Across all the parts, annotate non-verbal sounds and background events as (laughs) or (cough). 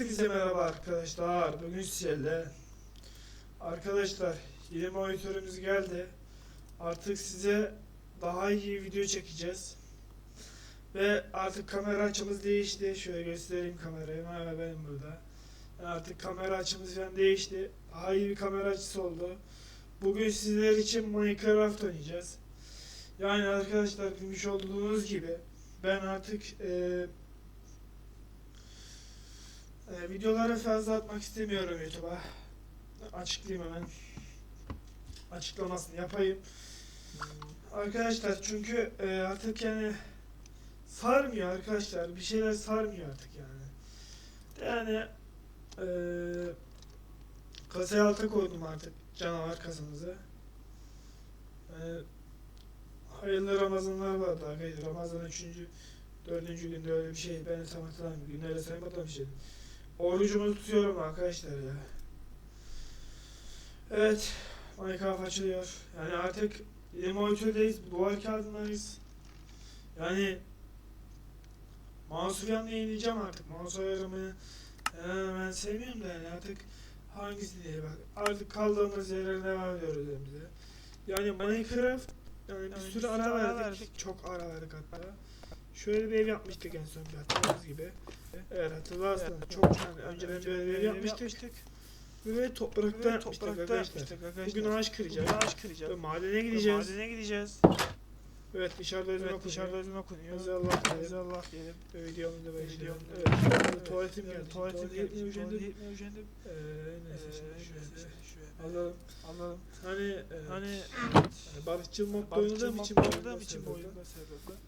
Hepinize merhaba arkadaşlar. Bugün sizlerle arkadaşlar yeni monitörümüz geldi. Artık size daha iyi video çekeceğiz. Ve artık kamera açımız değişti. Şöyle göstereyim kamerayı. Merhaba benim burada. Yani artık kamera açımız falan değişti. Daha iyi bir kamera açısı oldu. Bugün sizler için Minecraft oynayacağız. Yani arkadaşlar bilmiş olduğunuz gibi ben artık eee ee, videoları fazla atmak istemiyorum YouTube'a. Açıklayayım hemen. Açıklamasını yapayım. Arkadaşlar çünkü e, artık yani sarmıyor arkadaşlar. Bir şeyler sarmıyor artık yani. Yani e, kasaya alta koydum artık canavar kasamızı. Yani hayırlı Ramazanlar vardı arkadaşlar. Ramazan 3. 4. günde öyle bir şey. Ben tam hatırlamıyorum. Günleri saymadan bir şey. Orucumu tutuyorum arkadaşlar ya. Evet. Minecraft açılıyor. Yani artık yeni monitördeyiz. Duvar kağıdındayız. Yani mouse falan yenileceğim artık. Mouse ayarımı ben sevmiyorum da yani artık hangisi diye bak. Artık kaldığımız yerlere devam ediyoruz elimize. Yani Minecraft yani bir sürü ara verdik. Çok ara verdik hatta. Şöyle bir ev yapmıştık en son bir hatırladığınız gibi. Evet hatırlarsınız. Çok yani önceden böyle bir ev yapmıştık. Ve topraktan yapmıştık arkadaşlar. Bugün ağaç kıracağız. Bugün ağaç kıracağız. Ve madene Ve gideceğiz. Madene gideceğiz. Evet dışarıda ezan Evet okunuyor. dışarıda ezan okunuyor. Biz Allah Biz Allah diyelim. Ve videomu da başlayalım. Evet. şimdi Tuvaletim Evet, geldi. Tuvaletim geldi. gitmeye Tuvalete üşendim. gitmeye üşendim. Ee, neyse Ee, şimdi şöyle. Alalım. Anladım. Hani Hani barışçıl modda oynadığım için bu oyunda için bu sebebi. oyunda sebebi.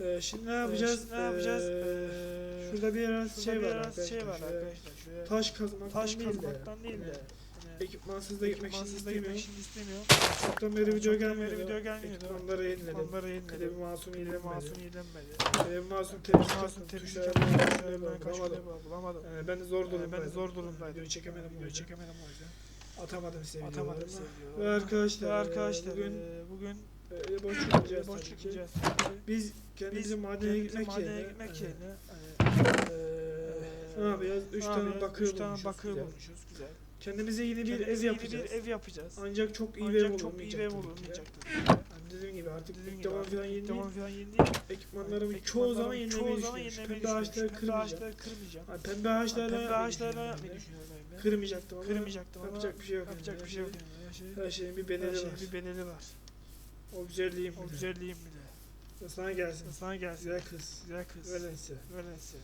Ee, şimdi ne yapacağız? Şimdi ne yapacağız? Ee, Ee, şurada bir ara Şurada şey bir var arkadaşlar. şey var arkadaşlar. Şöyle Taş kazmaktan taş değil de. kazmaktan değil de. hani Ekipmansız da gitmek ekipmansız da gitmek için istemiyorum. Çoktan beri video gelmiyordu. video gelmiyordu. Ekipmanları yeniledim. Ekipmanları yeniledim. Klibi masum yenilenmedi. masum yenilenmedi. Klibi masum temiz Masum yapıyorum. bulamadım. Bulamadım. kere bulamadım. Yani ben de zor Yani durumdaydım. ben de zor durumdaydım. Videoyu çekemedim. Video çekemedim o yüzden. Atamadım size Atamadım sevgili Ve arkadaşlar, arkadaşlar bugün eee, bugün e, boş eee, çıkacağız boş çıkacağız. Biz kendimizi madene gitmek madene yerine, gitmek yerine eee, ne yapacağız? Üç ne tane yapacağız? bakır Üç tane bulmuşuz. bakır güzel. bulmuşuz. Güzel. Kendimize yeni bir ev yapacağız. Ev yapacağız. Ancak çok iyi Ancak çok iyi ki. Yani dediğim gibi artık ilk artık falan yeni değil. falan yeni değil. Ekipmanlarımı çoğu zaman yenilemeyi düşünüyorum. Pembe ağaçları kırmayacağım. pembe ağaçlarla. Kırmayacaktım ama yapacak bir şey yok. yapacak bir şey yok. Her şey, Her şeyin bir bedeli var. Bir bedeli var. O güzelliğim. O bile. güzelliğim bile. Sana gelsin. Sana gelsin. Güzel kız. Güzel kız. Öyleyse. Öyleyse.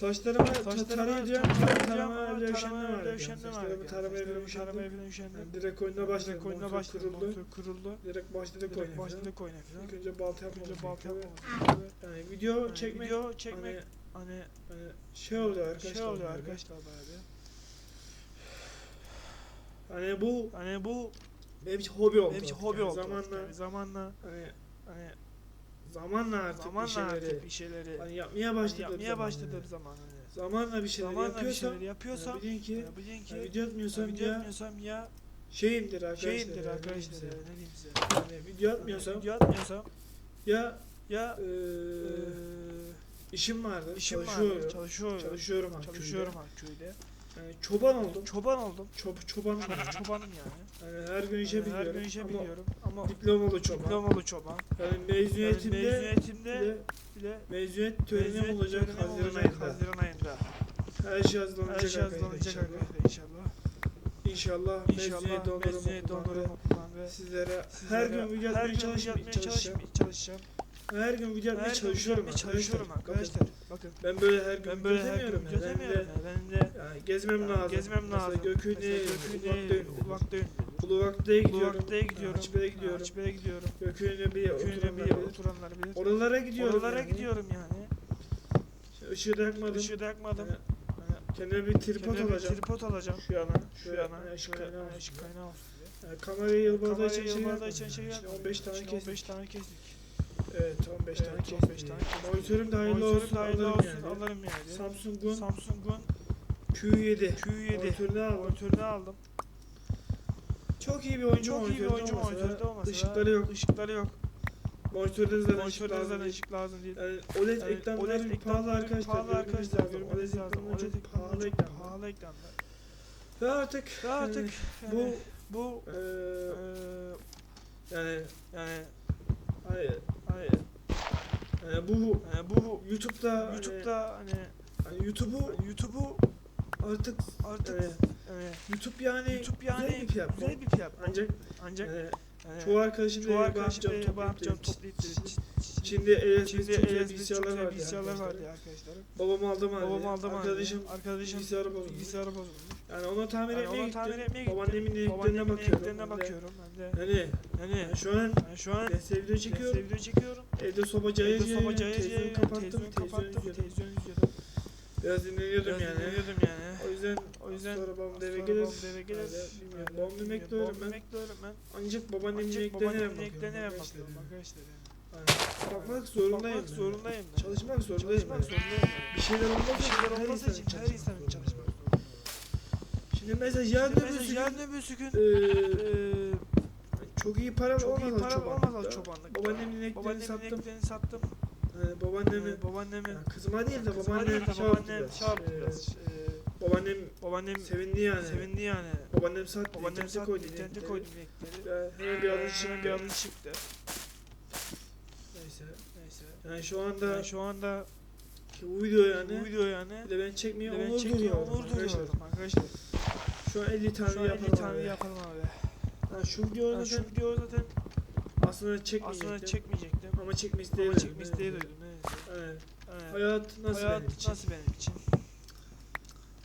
Saçlarıma Saçlarıma tarayacağım. tarayacağım Tarama ama evde üşenme tarama var. Saçlarımı taramaya Saçlarımı bile taramaya üşendim. bile üşendim. Yani direkt oyuna başladım. Oyuna başladım. Motor kırıldı. Direkt başladık oyuna. başladık oyuna falan. İlk önce balta yapmamız Önce balta yapmamız Yani video çekmek Video çekmek hani, hani hani şey oluyor arkadaşlar. şey oluyor arkadaşlar bayağı bir. Hani bu Hani bu benim için hobi oldu. benim için hobi Yani oldu. Zamanla Yani zamanla hani hani zamanla artık zamanla bir şeyleri artık bir şeyleri hani yapmaya hani başladığım yapmaya zaman başladığım yani. zaman hani Zamanla bir şeyler zamanla bir yapıyorsam şeyleri yapıyorsam yani bilin ki ya bilin ki yani video atmıyorsam video ya yapmıyorsam ya şeyimdir arkadaşlar. şeyimdir yani, arkadaşlar ne diyeyim size. Yani video atmıyorsam Video atmıyorsam ya ya eee eee, işim vardır. işim çalışıyorum. var, çalışıyorum, Çalışıyorum artık. çalışıyorum artık köyde. Yani çoban oldum. Çoban oldum. Çob (laughs) çobanım. yani. Çobanım yani. Yani her gün işe Yani biliyorum. Her gün işe ama biliyorum ama Diplomalı çoban. diplomalı çoban. Yani Yani mezuniyetimde mezuniyetimde bile bile mezuniyet töreni mezuniyet olacak Haziran ayında. Haziran ayında. Her şey hazırlanacak Her şey hazırlanacak inşallah. arkadaşlar inşallah. İnşallah, İnşallah mezuniyet okuldan olurum ve sizlere sizlere her gün video atmaya çalışmaya çalışacağım. çalışacağım. Her gün video atmaya çalışıyorum arkadaşlar. Bakın Ben böyle her gün ben böyle her gün gezemiyorum. Ben de. Ben de yani gezmem yani lazım. gezmem lazım. Göküne, Mesela Göküne, Uluak'ta Ulak'ta Uluak'ta'ya gidiyorum. Ulak'ta gidiyorum. Hacıbey'e gidiyorum. Hacıbey'e gidiyorum. Göküne bir oturanlar bir oturanlar bilir. Oralara gidiyorum Oralara gidiyorum yani. Işığı da yakmadım. Işığı da yakmadım. Kendime bir tripod alacağım. tripod alacağım. Şu yana. Şu yana. şöyle kaynağı olsun diye. kaynağı olsun kamerayı Kamerayı için şey yapmadım. için şey Şimdi yapmadım. 15 tane kestik. 15 tane kestik. Evet 15 tane Evet, kestik. 15 tane. Monitörüm de hayırlı olsun hayırlı alırım olsun, yani. Alırım yani. Samsung'un Samsung'un Q7 Q7 monitörünü aldım. monitörünü aldım. Çok iyi bir oyuncu Çok iyi bir oyuncu olmasa monitörü de da olmasa ışıkları yok. Işıkları yok. Monitörde zaten ışık Monitörde lazım ışık lazım değil. Yani OLED Yani ekranları OLED pahalı arkadaşlar. Pahalı arkadaşlar. OLED ekranlar OLED çok pahalı ekranlar ekranlar. pahalı ekranlar. Ve artık, Ve artık bu bu eee eee, yani yani hayır, hayır, yani bu yani bu YouTube'da YouTube'da hani hani, hani YouTube'u hani YouTube'u artık artık Evet. yani YouTube yani YouTube yani güzel bir platform. güzel bir platform. Ancak Ancak yani çoğu arkadaşım çoğu da arkadaşım yapacağım da yapacağım toplayıp toplayıp Şimdi ESP Şimdi çok güzel ESP çok bilgisayarlar vardı bilgisayarlar vardı arkadaşlar. Babam aldı mı Babam aldı mı Arkadaşım arkadaşım bilgisayarı bozulmuş. bilgisayarı bozulmuş. Yani ona tamir Yani etmeye ona tamir gittim. etmeye gittim. Babaannemin dediklerine Babaannemin bakıyorum. dediklerine bakıyorum ben de. Yani yani şu an şu an DSV video çekiyorum. video çekiyorum. Evde soba cayır Evde cayır soba cayır televizyonu kapattım. televizyonu izliyordum. Biraz dinleniyordum Biraz yani. dinleniyordum yani. O yüzden O yüzden sonra babam da eve gelir. babam eve gelir. Bilmiyorum. emekliyorum Babamın ben. Ancak babaannemin Ancak emeklerine babaannemin bakıyorum. emeklerine ben arkadaşlar. bakıyorum arkadaşlar. Yani. Yani Bakmak zorundayım. Bakmak zorundayım. ben. Çalışmak zorundayım. Çalışmak yani. zorundayım. Bir şeyler olmaz Bir şeyler olması için her insanın çalışmak zorunda. Şimdi mesela yarın öbür gün yarın öbür gün çok iyi para çok iyi olmaz para çobanlıkta. olmaz çobanlıkta. Babaannemin ineklerini Babaannemin sattım. ineklerini sattım. Yani babaannemi Ee, babaannemi yani kızıma değil de babaannem şey yaptı şey yaptı Ee, biraz. Ee, Babaannem Babaannem sevindi yani. sevindi yani. Babaannem sattı. Babaannem sattı, internete koydu inekleri. Hemen bir alın çıktı. Neyse. Neyse. Yani şu anda Yani şu anda ki video yani video yani bir de ben çekmeye ben duyuyorum onur arkadaşlar. arkadaşlar. Şu an 50 tane Şu an 50 yapalım tane abi. yapalım abi. Ha, şu video Yani şu zaten video zaten aslında çekmeyecektim. aslında çekmeyecektim. Ama çekme isteği Ama çekme evet. isteği duydum. Evet. Evet. Evet. Hayat nasıl Hayat benim için? nasıl benim için?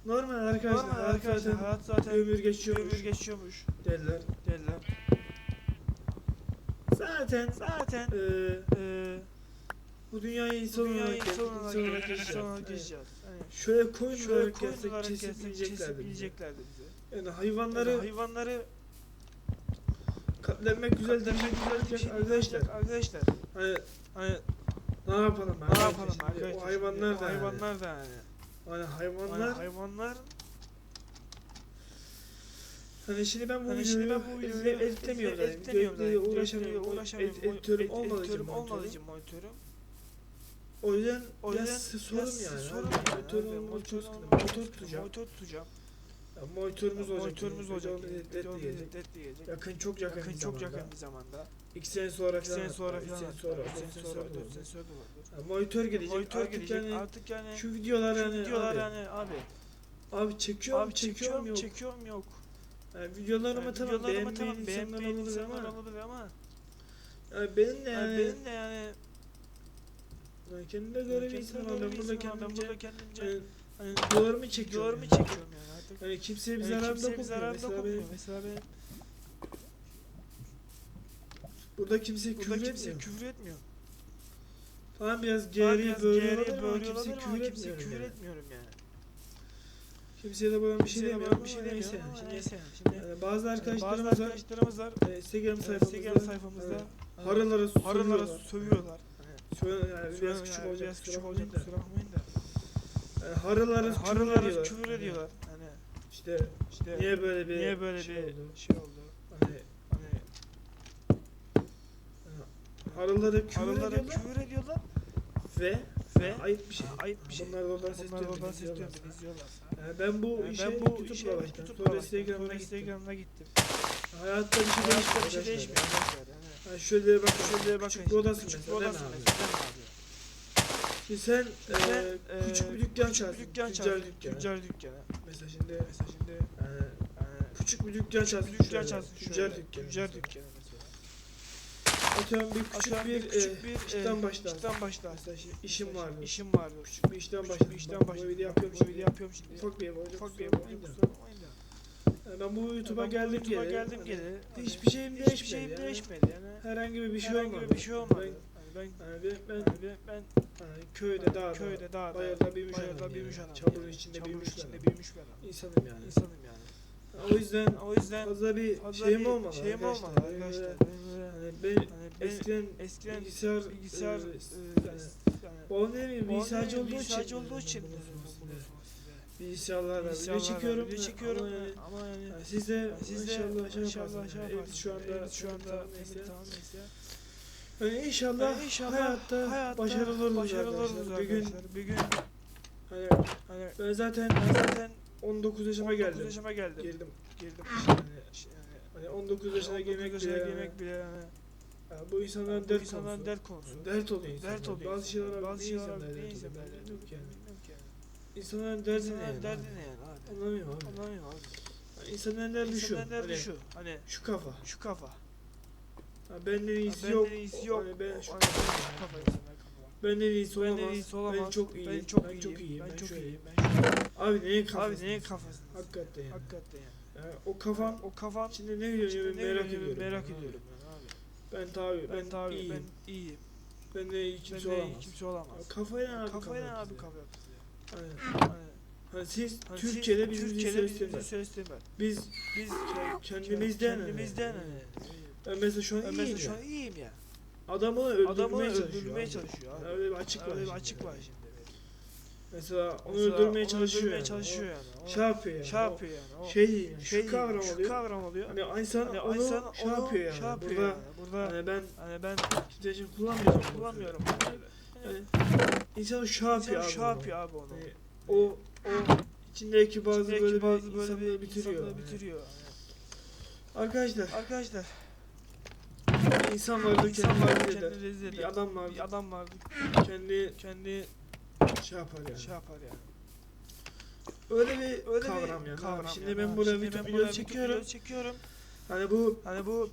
Normal arkadaşlar. Normal arkadaşlar zaten hayat zaten ömür geçiyormuş ömür geçiyormuş derler. derler. Zaten Zaten eee eee bu dünyayı bu insan olarak insan olarak yaşayacağız. Şöyle koyun Şöyle koyun olarak kesip bizi. yiyeceklerdi bizi. Yani Yani hayvanları hayvanları katletmek güzel demek güzel bir şey arkadaşlar. arkadaşlar. Hani Hani ne yapalım ne yapalım arkadaşlar? O hayvanlar da yani. hayvanlar da yani. Hani Hani hayvanlar hayvanlar hani şimdi ben bu Hani videoyu ben bu videoyu edit- editlemiyorum yani. editlemiyorum yani. uğraşamıyorum. Uğraşamıyorum. Editörüm Ed- olmadığı için monitörüm. O yüzden O yüzden sorun biraz yani. sorun yani. Çok olmalı, sıkıntı. Monitör tutacağım. Monitör tutacağım. Ya monitörümüz olacak. Monitörümüz olacak. Video editleyecek. Yakın çok yakın, Yakın bir çok zamanda. yakın bir zamanda. İki sene sonra 2 falan. sene sonra falan. iki sene sonra. 3 sene dört sonra, da 4 olur. sene sonra. Ya monitör gelecek. Monitör gelecek yani artık yani. Şu videolar yani videolar abi, yani abi. abi çekiyorum Abi çekiyorum yok. çekiyorum yok. Yani videolarımı Yani tamam beğenmeyen tamam insanlar olabilir ama yani benim de yani, benim de yani yani kendime göre bir ben bir burada ben kendimce burada kendimce yani, hani videolarımı çekiyorum. videolarımı yani. çekiyorum yani artık. Yani kimseye bir bir dokunmuyor. Mesela benim, Mesela benim burada burada küfür kimse etmiyor. küfür etmiyor. Tamam biraz Tamam, geğeriye biraz böğürüyor geğeriye olabilir ama ama küfür etmiyorum küfür yani. etmiyorum yani. Kimseye de böyle bir şey demiyorum bir şey neyse. demiyorum ama Şimdi neyse. Şimdi yani bazı arkadaşlarımız var e, Instagram Instagram sayfamızda sayfamızda hani harılara harılara sövüyorlar. Hani an yani biraz küçük yani olacak. Biraz küçük olacak kusura bakmayın da. Yani harılara Yani ediyorlar. küfür Hani ediyorlar. Hani İşte işte niye böyle bir niye böyle şey bir oldu? şey oldu? Hani Hani harılara küfür harılara ediyorlar küfür ediyorlar ve ve ayıp bir şey. ayıp bir şey. Bunlar da oradan ses Bunlar oradan duyuyor, ses izliyorlar. Yani ben bu Yani işe ben bu işe YouTube'la başladım. YouTube'la Sonra. Instagram'a Sonra gittim. Gittim. Hayatta bir şey değişmiyor. bir şey değişmiyor. Yani şöyle bak şöyle bakın. küçük bir odasın küçük bir mesela. mesela. değil mi? Şimdi sen eee, eee, küçük bir dükkan açarsın. bir dükkan Tüccar dükkanı. Tüccar dükkanı. Mesela şimdi Mesela şimdi yani yani küçük bir dükkan açarsın. bir dükkan açarsın. Tüccar dükkanı. Tüccar dükkanı mesela. Atıyorum bir küçük Atıyorum bir, küçük eee, bir işten e, başlarsın. işten başlarsın. Mesela şimdi işim Mesela vardı. İşim vardı. Küçük bir işten bir işten Bak, video Bak, yapıyorum video yapıyorum. Ufak bir ev olacak. Ufak bir ev olacak. bakmayın da. kusura bakmayın da. Yani ben bu YouTube'a geldim YouTube'a geri. geldim hani. Hani Hiçbir şeyim hiçbir değişmedi. şeyim yani. değişmedi yani. Herhangi bir şey Herhangi olmadı. bir şey olmadı. Ben, Yani ben yani ben, ben, yani ben, ben yani köyde dağda, köyde dağda bayırda büyümüş bayırda adamım büyümüş yani. adam. Çamurun yani. içinde Çamurun büyümüş bir içinde adam. büyümüş bir adam. İnsanım yani. İnsanım yani. O yüzden O yüzden fazla bir fazla şeyim bir olmadı. Şeyim olmadı arkadaşlar. Yani böyle Hani ben hani ben eskiden eskiden bilgisayar, bilgisayar e, e, yani, yani bilgisayarcı olduğu için. bilgisayarcı olduğu yani diye. size. Bilgisayarlarla video çekiyorum. video çekiyorum Ama yani, ama yani yani siz de yani siz de inşallah şey inşallah şey yaparsınız. Eviniz şu anda Eviniz şu anda neyse. tamam neyse. Yani inşallah, Yani inşallah hayatta, hayatta başarılı oluruz başarılı arkadaşlar. Bir gün. Bir gün hani hani ben zaten ben zaten 19 yaşıma 19 geldim. yaşıma geldim. Girdim. Girdim. Yani, Yani hani 19 yaşına girmek bile, girmek bile yani. yani bu insanların dert konusu. dert konusu. Dert oluyor. Dert oluyor. Bazı şeyler bazı şeyler insanlar ki yani. İnsanların derdi ne yani? derdi ne yani abi? Anlamıyorum abi. Anlamıyorum abi. Yani İnsanların derdi şu. İnsanların derdi Hani şu. Hani şu kafa. şu kafa. Ha, benden iyisi Benden yok. iyisi yok. Hani ben şu Hani şu kafa benden iyisi Benden olamaz. iyisi olamaz. Ben çok iyiyim. Ben çok iyiyim. Ben çok iyiyim. Ben çok iyiyim. Abi neyin kafası? Abi neyin kafasın? Hakikaten yani. Hakikaten yani. Yani o kafan O kafam içinde ne ne merak görüyor, ediyorum. Merak ediyorum. Ben tabi ben, iyiyim. ben iyiyim. Ben de iyi Ben kimse olamaz. kimse olamaz. Kafayla abi Kafayla kafa abi kafa Hani hani siz Türkiye'de siz bizim Türkiye'de bizim söylestemez. Biz Biz kendimizden kendimizden hani. ben mesela şu an iyiyim mesela şu ya. an iyiyim ya. Adamı öldürmeye Adamı çalışıyor. öldürmeye çalışıyor abi. Öyle bir açık var. Öyle bir açık var şimdi. Mesela onu öldürmeye çalışıyor öldürmeye çalışıyor yani. Şey yapıyor yani. şey o yapıyor yani. Şey şey Şu kavram şu oluyor. kavram oluyor. Hani insan Hani onu şey yapıyor yani. şey yapıyor Burada. Burada hani ben hani ben için kullanmıyorum. bunu. kullanmıyorum. Yani insan şey yapıyor abi. onu. yapıyor abi onu. Hani o o içindeki bazı İçindeki böyle bazı böyle insanları bir bitiriyor. insanları bitiriyor. Arkadaşlar Arkadaşlar insan vardı insan vardı kendini rezil Bir adam vardı Bir adam vardı kendi kendi şey yapar yani. şey yapar yani. Öyle bir Öyle kavram bir yani. kavram Şimdi yani. ben ben video buraya çekiyorum. video çekiyorum. Hani bu Hani bu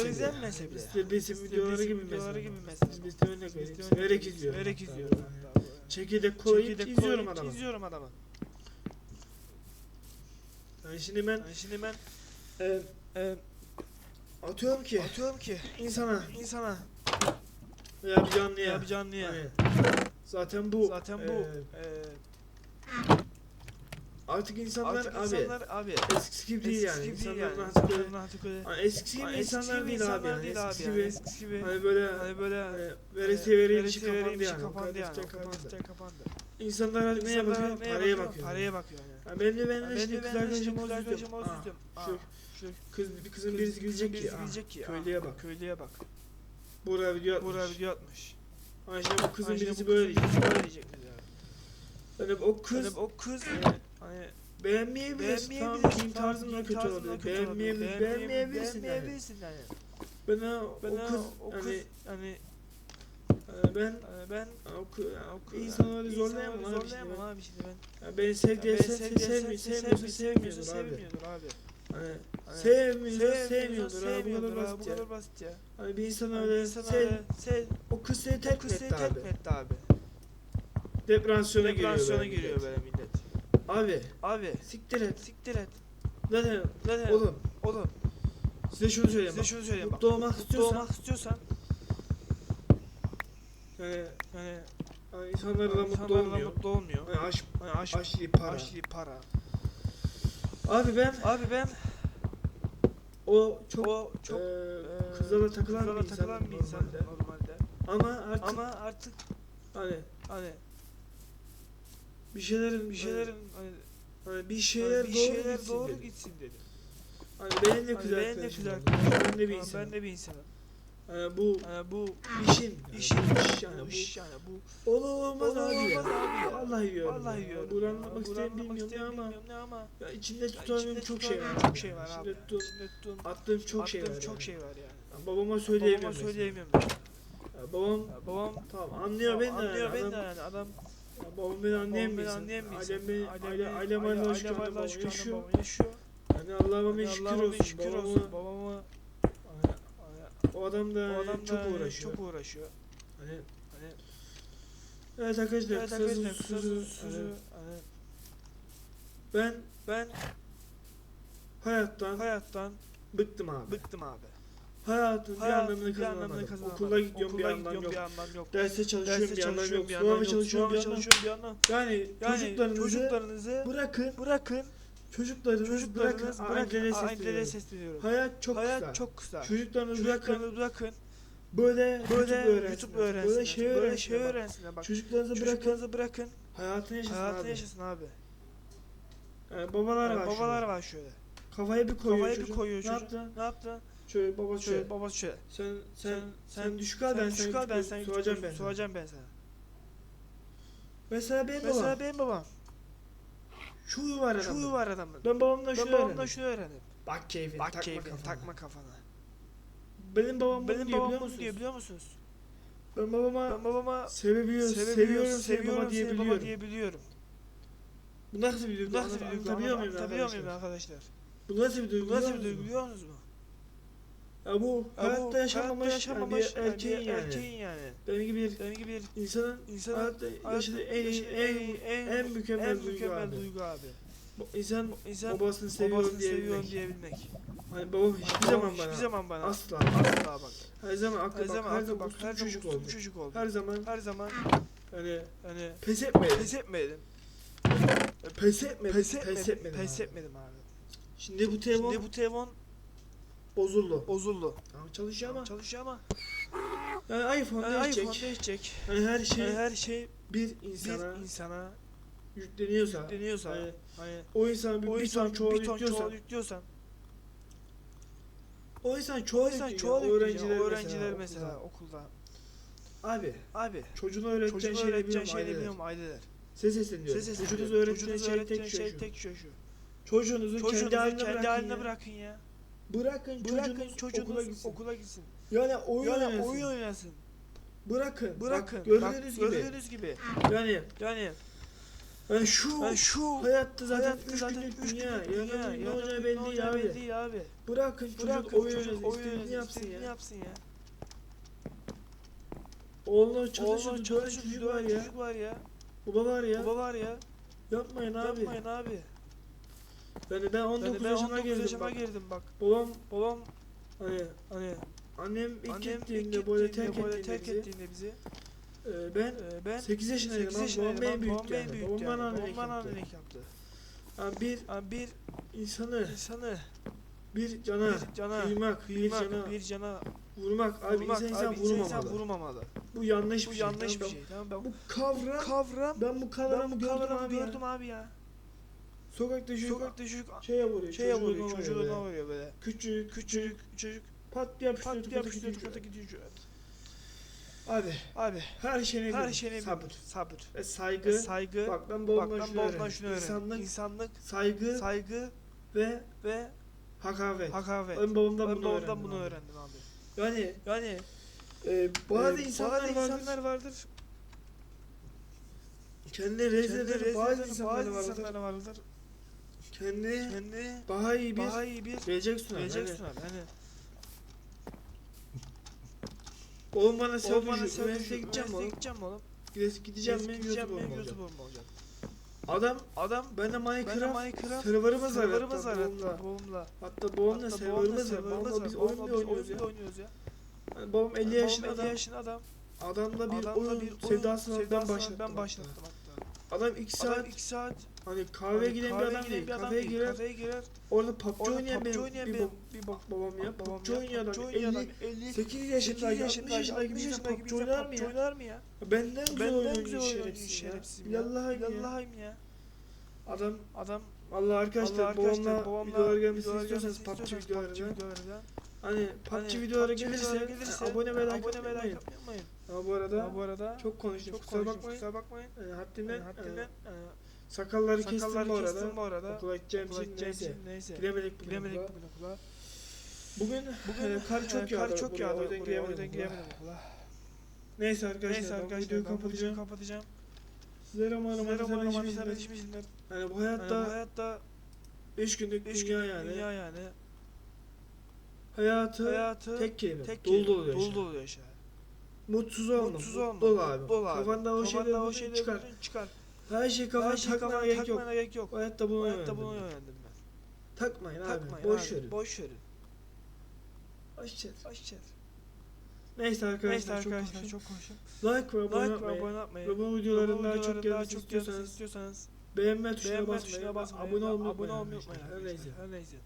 bile. izlenmese bile. Mr. Beast'in videoları gibi mesela. gibi mesela. Biz Mr. Örnek Severek örnek- izliyorum. Hatta. izliyorum. Çekirdek koyup izliyorum adamı. İzliyorum adamı. Yani şimdi ben Yani şimdi ben e, e, atıyorum ki atıyorum ki insana insana veya bir canlıya ya bir canlıya hani, zaten bu zaten bu e, e, artık insanlar artık abi insanlar abi eskisi gibi değil yani. İnsanların yani. artık İnsanların artık öyle hani eskisi gibi Hani insanlar değil abi insanlar yani. Eskisi yani. gibi Eskisi gibi hani böyle hani böyle hani veresiye vereyim işi kapandı yani. Kapandı yani. kapandı. kapandı. İnsanlar artık neye İnsanlar bakıyor? Paraya bakıyor? Paraya bakıyor yani. Yani benim de Ben de şimdi kız ben arkadaşım Aa, Şu şu kız bir kızın kız- birisi gidecek ki. Köylüye bak. Köylüye bak. Buraya video atmış. Buraya video atmış. Ay şimdi bu kızın birisi böyle diyecek. Yani o kız Hani o kız hani hani beğenmeyebilir. Tamam giyim tarzın da kötü olabilir. Beğenmeyebilir. Beğenmeyebilirsin yani. Beğenmeyebilirsin yani. Ben o, Ben o kız o kız hani hani ben hani ben o, kız, o bir insanı öyle zorlayamam insanları abi zorlayamam ben. abi şimdi ben. Ya beni se- sevdiği sevmiyor, se- sevmiyorsa sevmiyordur abi. Hani Hani sevmiyordur abi bu sevmiyordur kadar abi, basit bu ya. kadar basit ya. Hani bir insan Hani öyle sev, o kız seni seni etti abi? Depresyona giriyor Depresyona giriyor böyle. Abi Abi siktir et. siktir et. Zaten Zaten oğlum oğlum size şunu söyleyeyim size bak. şunu söyleyeyim. Mutlu olmak Mutlu istiyorsan olmak istiyorsan yani, yani hani insanlar da mutlu insanlar olmuyor. mutlu olmuyor. Hani aşk, Hani aşk, aşk para. aşk para. Abi ben Abi ben o çok, o çok eee kızlara takılan kızlara bir insan takılan bir insan normalde. normalde. Ama artık Ama artık hani hani bir şeylerin bir şeylerin hani, hani bir hani şeyler bir doğru şeyler gitsin doğru dedim. gitsin dedim. Hani benim de Hani kız benim de kız Ben de bir insanım. Ben de bir insanım. Hani bu Yani bu işin işin iş yani bu bu iş yani bu olur olmaz abi abi ya. Vallahi diyorum. Vallahi ya. diyorum. Bunu Bunu isteyen bilmiyorum ne ama ne ama ya tuttuğum içinde çok şey var. Çok şey var abi. tuttuğum, İçinde tuttuğum attığım çok şey var. çok yani. şey var yani. Ya babama Babama söyleyemiyorum. mesela. söyleyemiyorum. Babam Babam tamam anlıyor beni de. anlıyor yani. beni de yani adam Ya babam beni bir beni. Ailem Ailem ailem annem Allah'a babam annem yaşıyor. yaşıyor. Yani Allah'ıma şükür olsun. şükür olsun. Babamı yani o adam da, o adam çok da uğraşıyor. Çok uğraşıyor. Hani, Hani evet arkadaşlar evet arkadaşlar hani sözü hani ben ben hayattan hayattan bıktım abi. bıktım abi. Hayatın bir anlamını bir kazanamadım. Okula gidiyorum bir gidiyorum, yok. bir. Derse çalışıyorum bir yandan yok. bir Sınava çalışıyorum bir bir yandan. Yani, çocuklarınızı bırakın. bırakın. Çocuklarınızı Çocuklarınızı bırakın. bırakın. Ailelere sesleniyorum. Hayat çok Hayat kısa. çok kısa. Çocuklarınızı bırakın. Çocuklarınızı bırakın. Böyle, Böyle YouTube YouTube öğrensinler. öğrensinler. Böyle şey Böyle öğrensinler. şey bak. öğrensinler bak. Çocuklarınızı bırakın. Çocuklarınızı bırakın. Hayatını yaşasın Hayatını abi. yaşasın abi. Yani babalar Yani var babalar şurada. var şöyle. Kafaya bir koyuyor Kafaya bir çocuk. koyuyor Ne çocuk. yaptı? Ne yaptı? Şöyle baba şöyle. Şöyle babası şöyle. Sen sen Sen sen düşük al ben düşük al ben sen soracağım ben. Soracağım ben sana. Mesela benim Mesela babam benim babam. şu huyu var Şu adamın. huyu var adamın. Ben babamdan şunu babamdan öğrendim. şunu öğrendim. Bak keyfini Bak takma keyfini kafana. takma kafana. Benim babam bunu Benim diyor babam biliyor musunuz? diyor biliyor musunuz? Ben babama Ben babama sevebiliyorum, seviyorum, seviyorum, seviyorum seni baba diyebiliyorum. diyebiliyorum. Bu nasıl bir duygu? nasıl bir duygu? Anlatabiliyor muyum Anlatabiliyor muyum arkadaşlar? arkadaşlar? Bu nasıl bir duygu? Bu nasıl bir duygu biliyor musunuz mu? Ya bu Ya bu hayatta yaşanmamış, yaşanmamış bir erkeğin yani. erkeğin yani. Benim gibi bir Benim gibi bir insanın insanın hayatta yaşadığı en iyi, en, en mükemmel en duygu mükemmel abi. duygu abi. Bu insan İnsan babasını seviyorum babasını diyebilmek. diyebilmek. Hani babam hiçbir Babam zaman bana hiçbir zaman bana asla asla bak. her zaman aklı Her bak, zaman her bak her bir zaman çocuk oldu. çocuk oldu. Her zaman Her zaman hani hani pes etmedi. pes etmedim. Pes etmedi. Pes etmedim. etmedim Pes abi. etmedim abi. Şimdi bu telefon Şimdi bu telefon bozuldu. bozuldu. Ama çalışıyor ama. Çalışıyor ama Yani iPhone yani değişecek. iPhone değişecek. Hani her şey Yani her şey bir bir insana insana yükleniyorsa, deniyorsa hani hani o insan bir, o bir insan ton çuval bir ton yüklüyorsa, çuval yüklüyorsan o insan çuval o insan çuval öğrenciler, öğrenciler, mesela, mesela okulda. Abi Abi çocuğuna öğreteceğin öğreteceğin biliyorum şeyleri aileler. aileler. Size sesleniyorum. Çocuğunuza sesleniyorum. şey öğreteceğin tek şey şey şu. tek şey şu. Çocuğunuzu Çocuğunuzu kendi haline bırakın ya. Bırakın ya. Bırakın, çocuğunuz, çocuğunuz okula gitsin. okula gitsin. Yani oyun Yani oynasın. oyun oynasın. Bırakın. Bırakın. Bak, gördüğünüz Bak, gibi. Gördüğünüz gibi. Yani, Yani yani şu yani şu hayatta zaten hayatta 3 zaten günlük üç dünya. günlük Yarın dünya. ne olacağı belli olacağı değil abi. belli değil abi. Bırakın çocuk Bırakın oyun çocuk oynasın. oyun oynasın. yapsın istediğini ya. yapsın ya. Oğlum döven çalışır çocuk var ya. çocuk var ya. Baba var ya. Baba var ya. Yapmayın abi. Yapmayın abi. Yani ben 19 Yani ben yaşıma 19 geldim yaşıma bak. geldim bak. Babam Babam hani hani annem ilk annem gittiğinde ilk böyle terk böyle ettiğinde terk bizi. ettiğinde bizi. e, ben e, ben 8 yaşındaydım. 8 ama yaşındaydım. Babam beni büyüttü yani. büyüttü Babam bana yani. annelik yaptı. Yani bir Yani bir insanı insanı bir cana bir cana kıymak, bir kıymak, cana bir cana vurmak. Abi vurmak, insan insan abi insan insan vurmamalı. vurmamalı. Bu yanlış Bu bir şey. yanlış bir şey. Tamam ben? Bu kavram kavram ben bu ben kavramı bu gördüm kavramı abi ya. gördüm abi ya. Sokakta çocuk Sokakta çocuk şeye vuruyor. şeye çocuğuna vuruyor, çocuğuna vuruyor böyle. Küçük Küçücük çocuk pat diye pat Pat yapıştırıyor tuvalete gidiyor. Abi Abi her şeyine her şeyine sabır sabır. ve saygı. Ve saygı. Bak ben babamdan şunu öğrendim. İnsanlık, İnsanlık, saygı saygı ve ve hakaret. hakaret. Ben babamdan Ben bunu babamdan öğrendim. bunu abi. öğrendim abi. Yani Yani e, bazı e, insanlar, bazı vardır, insanlar vardır. kendini rezil eder, bazı insanlar vardır, kendini Kendi daha iyi bir daha iyi bir gelecek sunar. gelecek sunar. Hani (laughs) Oğlum bana oğlum sevdi bana sevdi üniversiteye gideceğim oğlum. Gideceğim oğlum. Gideceğim, gideceğim mı olacağım? YouTuber mı olacağım? Adam, Adam ben de Minecraft, serverımız var serverımız var babamla. hatta babamla. Serverımız var. Babamla biz oyun oynuyoruz ya. bile oynuyoruz ya. Yani babam 50 Babam yaşında 50 adam. Adamla bir oyun sevdasını ben başlattım. Adam 2 Adam saat 2 saat hani kahveye giden bir adam değil. bir adam Kafeye girer. Kafeye girer. Orada PUBG Orada oynayan PUBG benim oynayan bir, benim bir bab- babam ya. babam PUBG ya. oynayan adam. PUBG oynayan adam. 50 50 8 yaşındaki, 60 yaşındaki, yaşındaki 60 bir PUBG oynar mı ya? oynar mı ya? Benden güzel oynuyor şerefsiz ya. Yallahayım ya. Yallahayım ya. Adam Adam Allah arkadaşlar arkadaşlar babamla videolar gelmesini istiyorsanız PUBG videolarına hani PUBG hani PUBG gelirse, videoları gelirse hani abone ve like yapmayın. Ama bu arada Ha, bu arada çok konuştum çok kusura konuştum, bakmayın. Kusura bakmayın. Haddinden, Yani haddinden e, e, sakalları kestim sakalları bu arada. kestim bu arada. Okula gideceğim gideceğim neyse. neyse. Gidemedik bugün Gidemedik okula. bugün okula. Bugün, Bugün e, kar çok e, yağdı. Kar çok yağdı. O yüzden okula. Neyse arkadaşlar, Neyse arkadaşlar videoyu kapatacağım. kapatacağım. Sizlere Sizlere umarım anlatabilmişimdir. anlatabilmişimdir. Yani bu Yani bu hayatta hayatta 3 günlük 3 dünya gün yani. dünya yani. Hayatı Hayatı tek kelime. tek dolu dolu yaşa. Dolu dolu yaşa. Mutsuz olma. Mutsuz olma. Dolu abi. Dolu abi. Kafanda o şeyleri o şeyleri çıkar. çıkar. Her şey kafana Her şey takmana kafana gerek yok. takmana gerek yok. Hayatta bunu öğrendim bunu öğrendim ben. Takmayın abi. Takmayın Boş abi. verin. Boş verin. Boş ver. Boş ver. Neyse arkadaşlar, Neyse çok arkadaşlar çok konuştum. Like ve abone Like ve bu videoların daha çok gelmesini istiyorsanız istiyorsanız beğenme tuşuna basmayı, abone olmayı unutmayın. Her neyse. Her neyse.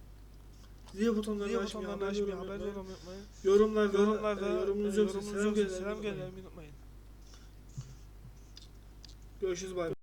Zil butonlarını Zil açmayı, butonlarını açmayı, unutmayın. olmayı unutmayın. Yorumlarda, Yorumlarda e, yorumunuz e, yoksa selam göndermeyi unutmayın. Görüşürüz bay bay.